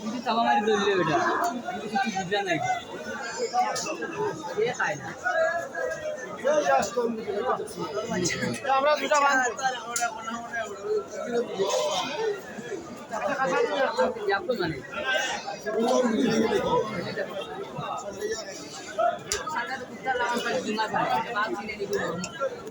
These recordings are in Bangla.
কিন্তু তামামারি দলিল এটা কিন্তু কিছু বুঝলা নাই কে খায় না আমরা দুটা মানে একটা গাড়ির দুই ঘণ্টা সময় দিব আমি শুধু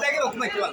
だけの奥まってな